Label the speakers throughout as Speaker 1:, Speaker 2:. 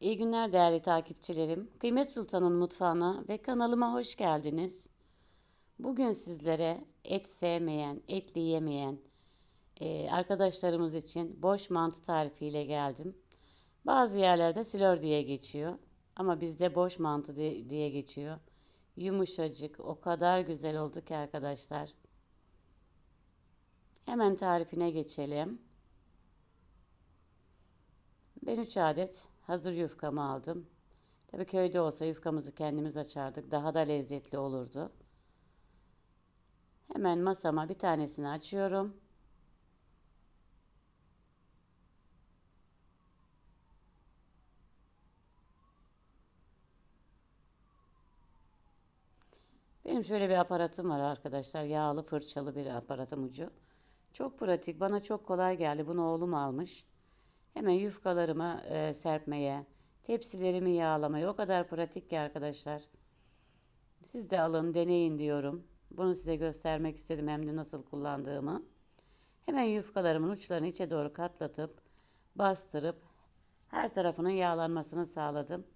Speaker 1: İyi günler değerli takipçilerim. Kıymet Sultan'ın mutfağına ve kanalıma hoş geldiniz. Bugün sizlere et sevmeyen, etli yemeyen e, arkadaşlarımız için boş mantı tarifiyle geldim. Bazı yerlerde silör diye geçiyor ama bizde boş mantı diye geçiyor. Yumuşacık, o kadar güzel oldu ki arkadaşlar. Hemen tarifine geçelim. Ben 3 adet hazır yufkamı aldım. Tabii köyde olsa yufkamızı kendimiz açardık. Daha da lezzetli olurdu. Hemen masama bir tanesini açıyorum. Benim şöyle bir aparatım var arkadaşlar. Yağlı fırçalı bir aparatım ucu. Çok pratik. Bana çok kolay geldi. Bunu oğlum almış. Hemen yufkalarımı e, serpmeye, tepsilerimi yağlamaya o kadar pratik ki arkadaşlar. Siz de alın, deneyin diyorum. Bunu size göstermek istedim hem de nasıl kullandığımı. Hemen yufkalarımın uçlarını içe doğru katlatıp, bastırıp her tarafının yağlanmasını sağladım.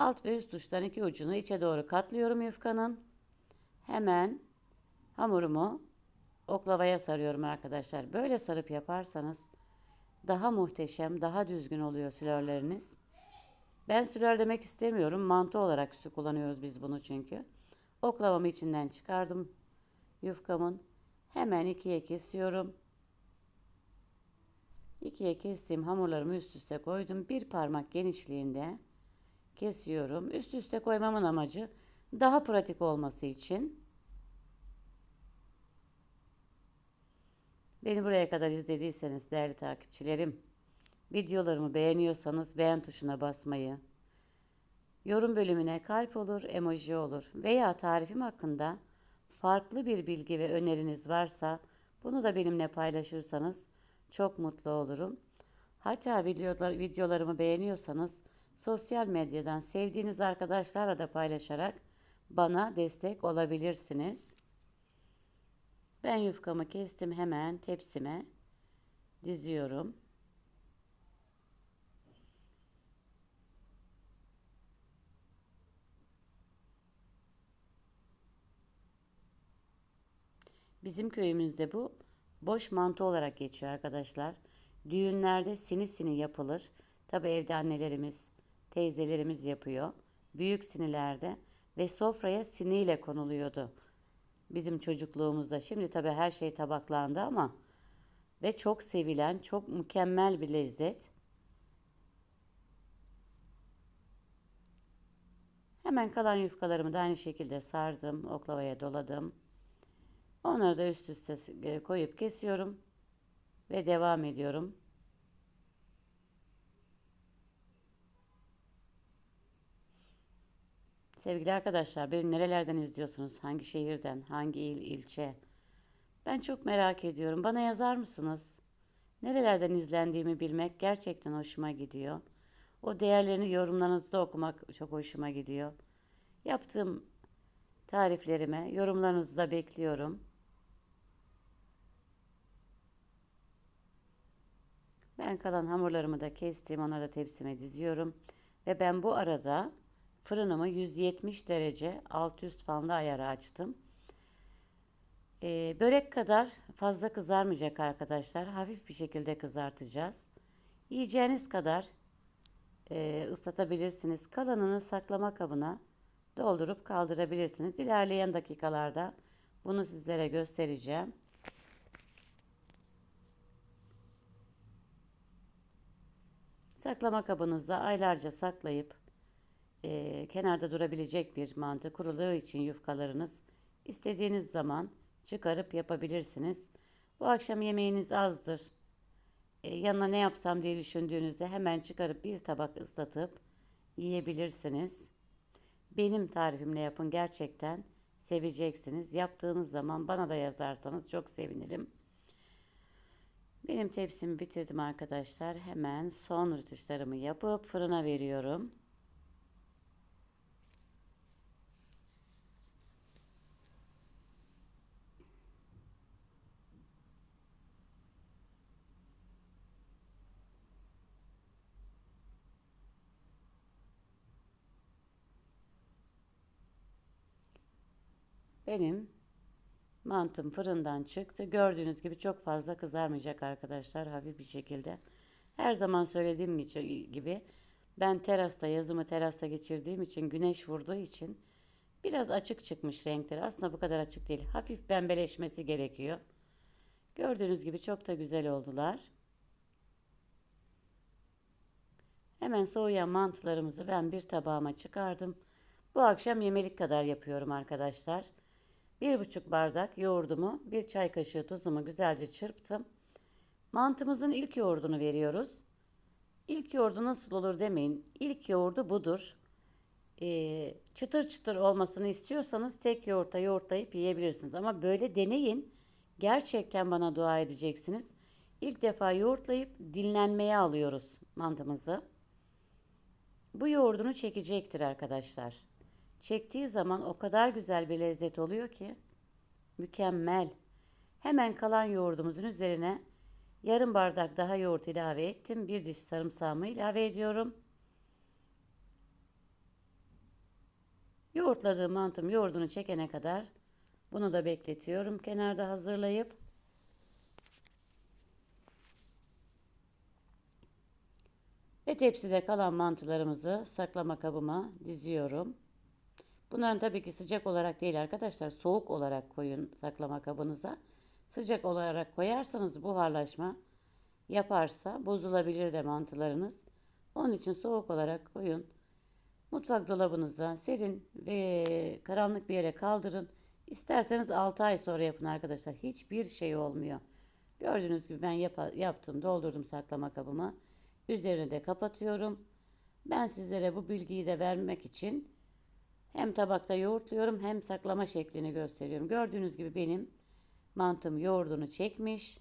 Speaker 1: Alt ve üst uçtan iki ucunu içe doğru katlıyorum yufkanın. Hemen hamurumu oklavaya sarıyorum arkadaşlar. Böyle sarıp yaparsanız daha muhteşem, daha düzgün oluyor sülörleriniz. Ben sülör demek istemiyorum. Mantı olarak su kullanıyoruz biz bunu çünkü. Oklavamı içinden çıkardım yufkamın. Hemen ikiye kesiyorum. İkiye kestiğim hamurlarımı üst üste koydum. Bir parmak genişliğinde kesiyorum. Üst üste koymamın amacı daha pratik olması için. Beni buraya kadar izlediyseniz değerli takipçilerim, videolarımı beğeniyorsanız beğen tuşuna basmayı, yorum bölümüne kalp olur, emoji olur veya tarifim hakkında farklı bir bilgi ve öneriniz varsa bunu da benimle paylaşırsanız çok mutlu olurum. Hatta videolar, videolarımı beğeniyorsanız sosyal medyadan sevdiğiniz arkadaşlarla da paylaşarak bana destek olabilirsiniz. Ben yufkamı kestim hemen tepsime diziyorum. Bizim köyümüzde bu boş mantı olarak geçiyor arkadaşlar. Düğünlerde sini sini yapılır. Tabi evde annelerimiz, teyzelerimiz yapıyor. Büyük sinilerde ve sofraya siniyle konuluyordu bizim çocukluğumuzda. Şimdi tabii her şey tabaklandı ama ve çok sevilen, çok mükemmel bir lezzet. Hemen kalan yufkalarımı da aynı şekilde sardım, oklavaya doladım. Onları da üst üste e, koyup kesiyorum ve devam ediyorum. Sevgili arkadaşlar, beni nerelerden izliyorsunuz? Hangi şehirden, hangi il, ilçe? Ben çok merak ediyorum. Bana yazar mısınız? Nerelerden izlendiğimi bilmek gerçekten hoşuma gidiyor. O değerlerini yorumlarınızda okumak çok hoşuma gidiyor. Yaptığım tariflerime yorumlarınızı da bekliyorum. Ben kalan hamurlarımı da kestim, ona da tepsime diziyorum. Ve ben bu arada Fırınımı 170 derece alt üst fanda ayarı açtım. Ee, börek kadar fazla kızarmayacak arkadaşlar. Hafif bir şekilde kızartacağız. Yiyeceğiniz kadar e, ıslatabilirsiniz. Kalanını saklama kabına doldurup kaldırabilirsiniz. İlerleyen dakikalarda bunu sizlere göstereceğim. Saklama kabınızda aylarca saklayıp e, kenarda durabilecek bir mantı kuruluğu için yufkalarınız istediğiniz zaman çıkarıp yapabilirsiniz. Bu akşam yemeğiniz azdır. E, yanına ne yapsam diye düşündüğünüzde hemen çıkarıp bir tabak ıslatıp yiyebilirsiniz. Benim tarifimle yapın gerçekten seveceksiniz. Yaptığınız zaman bana da yazarsanız çok sevinirim. Benim tepsimi bitirdim arkadaşlar. Hemen son rütuşlarımı yapıp fırına veriyorum. Benim mantım fırından çıktı. Gördüğünüz gibi çok fazla kızarmayacak arkadaşlar. Hafif bir şekilde. Her zaman söylediğim gibi ben terasta yazımı terasta geçirdiğim için güneş vurduğu için biraz açık çıkmış renkleri. Aslında bu kadar açık değil. Hafif pembeleşmesi gerekiyor. Gördüğünüz gibi çok da güzel oldular. Hemen soğuyan mantılarımızı ben bir tabağıma çıkardım. Bu akşam yemelik kadar yapıyorum arkadaşlar. Bir buçuk bardak yoğurdumu, bir çay kaşığı tuzumu güzelce çırptım. Mantımızın ilk yoğurdunu veriyoruz. İlk yoğurdu nasıl olur demeyin. İlk yoğurdu budur. Ee, çıtır çıtır olmasını istiyorsanız tek yoğurta yoğurtlayıp yiyebilirsiniz. Ama böyle deneyin. Gerçekten bana dua edeceksiniz. İlk defa yoğurtlayıp dinlenmeye alıyoruz mantımızı. Bu yoğurdunu çekecektir arkadaşlar. Çektiği zaman o kadar güzel bir lezzet oluyor ki mükemmel. Hemen kalan yoğurdumuzun üzerine yarım bardak daha yoğurt ilave ettim. Bir diş sarımsağımı ilave ediyorum. Yoğurtladığım mantım yoğurdunu çekene kadar bunu da bekletiyorum. Kenarda hazırlayıp ve tepside kalan mantılarımızı saklama kabıma diziyorum. Bunların tabii ki sıcak olarak değil arkadaşlar. Soğuk olarak koyun saklama kabınıza. Sıcak olarak koyarsanız buharlaşma yaparsa bozulabilir de mantılarınız. Onun için soğuk olarak koyun. Mutfak dolabınıza serin ve karanlık bir yere kaldırın. İsterseniz 6 ay sonra yapın arkadaşlar. Hiçbir şey olmuyor. Gördüğünüz gibi ben yap yaptım, doldurdum saklama kabıma. Üzerine de kapatıyorum. Ben sizlere bu bilgiyi de vermek için hem tabakta yoğurtluyorum hem saklama şeklini gösteriyorum. Gördüğünüz gibi benim mantım yoğurdunu çekmiş.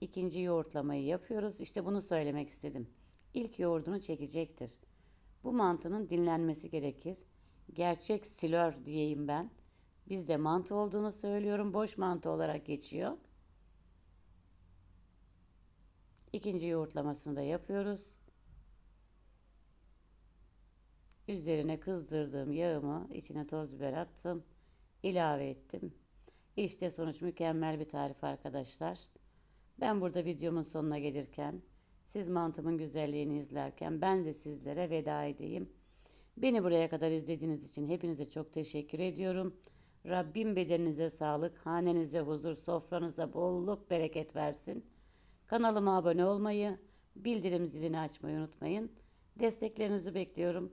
Speaker 1: İkinci yoğurtlamayı yapıyoruz. İşte bunu söylemek istedim. İlk yoğurdunu çekecektir. Bu mantının dinlenmesi gerekir. Gerçek silör diyeyim ben. Bizde mantı olduğunu söylüyorum. Boş mantı olarak geçiyor. İkinci yoğurtlamasını da yapıyoruz. Üzerine kızdırdığım yağımı içine toz biber attım. ilave ettim. İşte sonuç mükemmel bir tarif arkadaşlar. Ben burada videomun sonuna gelirken siz mantımın güzelliğini izlerken ben de sizlere veda edeyim. Beni buraya kadar izlediğiniz için hepinize çok teşekkür ediyorum. Rabbim bedeninize sağlık, hanenize huzur, sofranıza bolluk, bereket versin. Kanalıma abone olmayı, bildirim zilini açmayı unutmayın. Desteklerinizi bekliyorum.